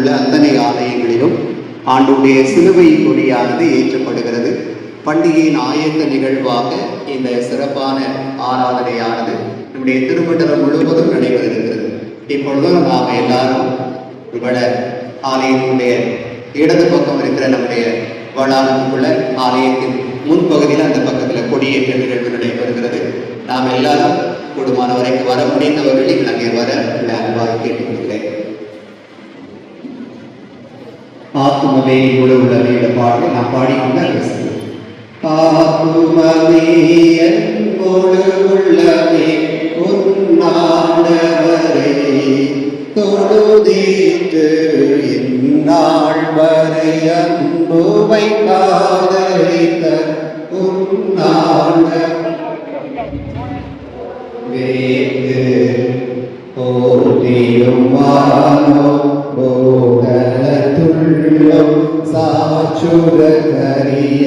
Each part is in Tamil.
உள்ள அத்தனை ஆலயங்களிலும் ஆண்டுடைய சிலுவை கொடியானது ஏற்றப்படுகிறது. பண்டிகையின் ஆயத்த நிகழ்வாக இந்த சிறப்பான ஆராதனையானது நம்முடைய திருமண்டலம் முழுவதும் நடைபெறுகிறது. இப்பொழுதும் நாம் எல்லாரும் வட ஆலயத்தினுடைய இடது பக்கம் இருக்கிற நம்முடைய வளாகத்துக்குள்ள ஆலயத்தின் முன்பகுதியில் அந்த பக்கத்துல கொடியேற்ற நிகழ்வு நடைபெறுகிறது. நாம் எல்லாரும் கூடுமான வரைக்கும் வர முடிந்தவர்கள் அங்கே வர உள்ள அன்பாக கேட்டுக்கொள்கிறேன் ஆத்மவே இவ்வளவு உள்ளவே இந்த பாடலை நாம் பாடிக்கொண்டு அங்கே செல்வோம். உள்ளவே உன்னாண்டவரே தொழுதீற்று இந்நாள் வரை அன்பு வைக்காதரித்த உன்னாண்ட வேத்து வானோ ചുരക്കറിയ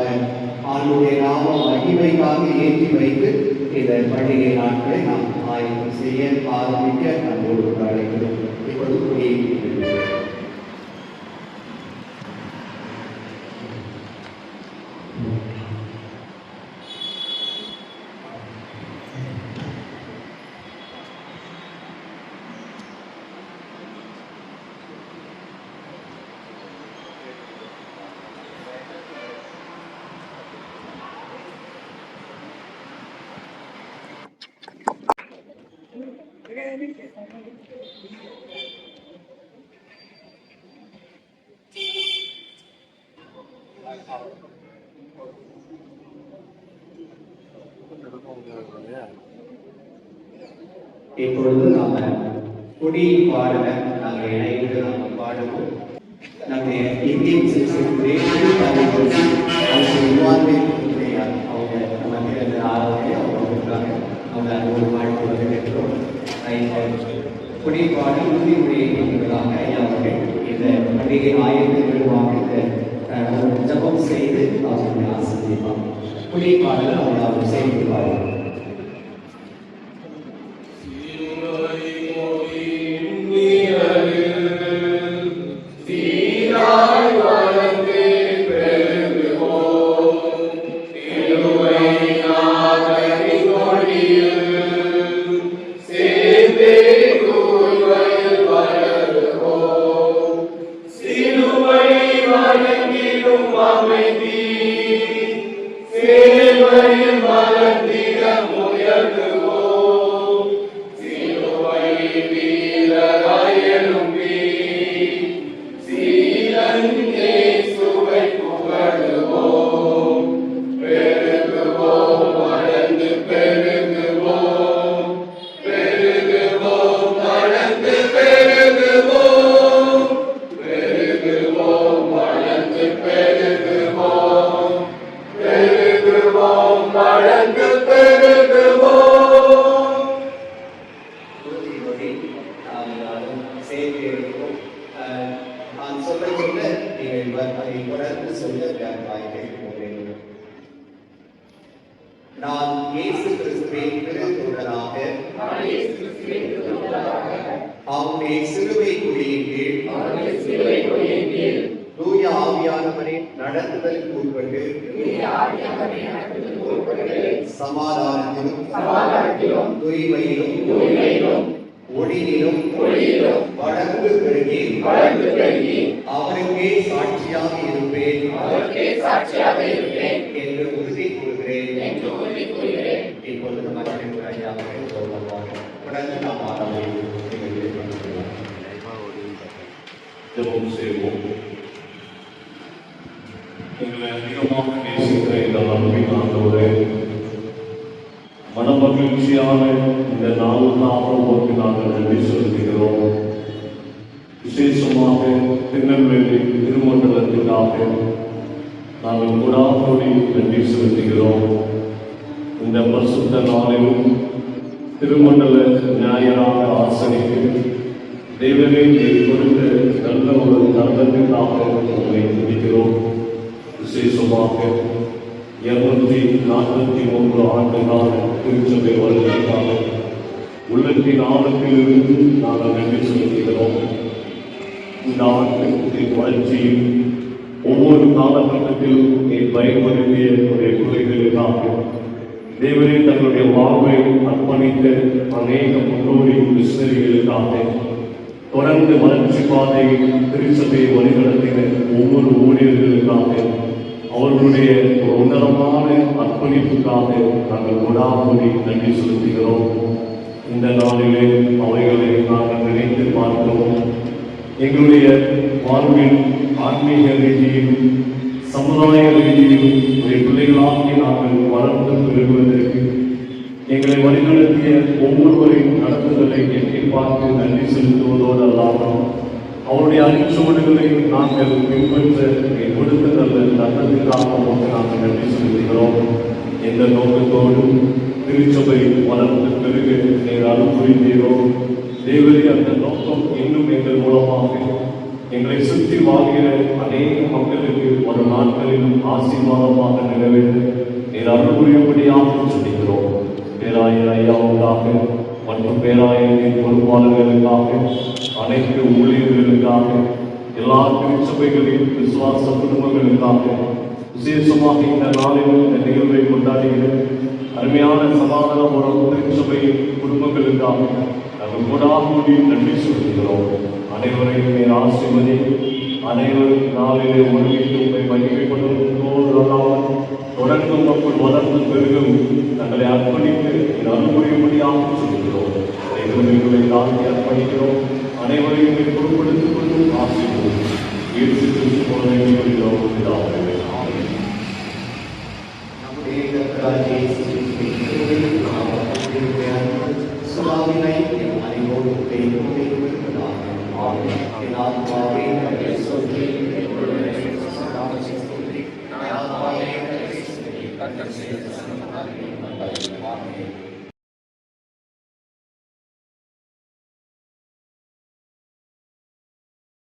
நாம் ஆண்டுடைய நாம மகிமைக்காக ஏற்றி வைத்து இந்த பண்டிகை நாட்களை நாம் ஆய்வு செய்ய ஆரம்பிக்க நம்மோடு அழைக்கிறோம். இப்பொழுது இப்பொழுது நாம கொடி பாருங்க கொடி பாடி உறுதி உடைய ஐயா அவர்கள் இந்த பண்டிகை ஆயிரத்தி விழுவாங்க இந்த அஹ், செய்து அவர்களுடைய ஆசிரியப்பாங்க கொடி பாடல் அவங்க அவர் செய்து அதை தொடர்ந்து சொல்ல நான் வாய்ப்பேன் நான் இயேசு கிறிஸ்துவின் அவருடைய சிலுவை கொடியின் கீழ் தூய ஆவியானவரின் நடத்துதலுக்கு உட்பட்டு சமாதானத்திலும் தூய்மையிலும் ஒளியிலும் வளர்ந்து பெருகி அவருக்கே சாட்சியாக இருப்பேன். என்று உறுதி கூறுகிறேன். இப்பொழுது மக்களின் ஐயா அவர்கள் சொல்லுவாங்க தொடர்ந்து நாம் ஆரம்பிப்போம் ஜெபம் செய்வோம். எங்களை அதிகமாக நேசிக்கிற இந்த அன்பின் ஆண்டவரே மனமகிழ்ச்சியான இந்த நாளுக்காக உமக்கு நாங்கள் நன்றி செலுத்துகிறோம். விசேஷமாக திருநெல்வேலி திருமண்டலத்துக்காக நாங்கள் குடாக்கோடி நன்றி செலுத்துகிறோம். இந்த பரிசுத்த நாளிலும் திருமண்டல நியாயராக ஆசனிக்கு தேவனே நீர் கொடுத்த நல்ல ஒரு நல்லதுக்காக உங்களை துதிக்கிறோம். விசேஷமாக இருநூத்தி நாற்பத்தி மூன்று நாள் திருச்சபை வருவதற்காக உள்ளத்தின் ஆழத்திலிருந்து நாங்கள் நன்றி செலுத்துகிறோம். இந்த ஆட்டத்தின் வளர்ச்சியில் ஒவ்வொரு காலகட்டத்திலும் நீ பயன்படுத்திய உடைய குறைகளுக்காக தேவரே தங்களுடைய வாழ்வை அர்ப்பணித்த அநேக முன்னோடி மிஷனரிகளுக்காக தொடர்ந்து வளர்ச்சி பாதையில் திருச்சபையை வழிநடத்தின ஒவ்வொரு ஊழியர்களுக்காக அவர்களுடைய ஒரு உன்னதமான அர்ப்பணிப்புக்காக நாங்கள் கொடாமொழி நன்றி செலுத்துகிறோம். இந்த நாளிலே அவைகளை நாங்கள் நினைத்து பார்க்கிறோம். எங்களுடைய வாழ்வில் ஆன்மீக ரீதியில் சமுதாய ரீதியில் உடைய பிள்ளைகளாகி நாங்கள் வளர்ந்து பெறுவதற்கு எங்களை வழிநடத்திய ஒவ்வொருவரின் நடத்துதலை எட்டி பார்த்து நன்றி செலுத்துவதோடு அல்லாமல் அவருடைய அடிச்சுவடுகளை நாங்கள் பின்பற்ற கொடுத்த நல்ல நல்லதுக்காக நாங்கள் நன்றி செலுத்துகிறோம். எந்த நோக்கத்தோடும் திருச்சபை வளர்ந்து பெருக நீர் அருள் புரிந்தீரோ. அந்த நோக்கம் இன்னும் எங்கள் மூலமாக எங்களை சுற்றி வாழ்கிற அநேக மக்களுக்கு ஒரு நாட்களிலும் ஆசீர்வாதமாக நிறைவேற்ற நீர் அருள் புரியும்படியாக சொல்லிக்கிறோம். பேராயர் ஐயாவுக்காக மற்றும் பேராயத்தின் பொறுப்பாளர்களுக்காக அனைத்து ஊழியர்களுக்காக எல்லா திருச்சபைகளின் விசுவாச குடும்பங்களுக்காக விசேஷமாக இந்த நாளில் இந்த நிகழ்வை கொண்டாடுகிற அருமையான சமாதான உறவு திருச்சபை குடும்பங்களுக்காக நாங்கள் கொடாமூடி நன்றி சொல்கிறோம். அனைவரையும் ஆசிர்வதி. அனைவரும் நாளிலே ஒருங்கிட்டு உண்மை மகிமைப்படுவதோடு அல்லாமல் தொடர்ந்து மக்கள் வளர்ந்து பெருகும். தங்களை அர்ப்பணித்து നാം ചെയ്യുന്നു ദൈവം നിങ്ങളെ താഴ്ത്തി അർപ്പണിക്കുന്നു അനേവരെയും എപ്പോഴും ആശിക്കുന്നു അനുഭവത്തെയും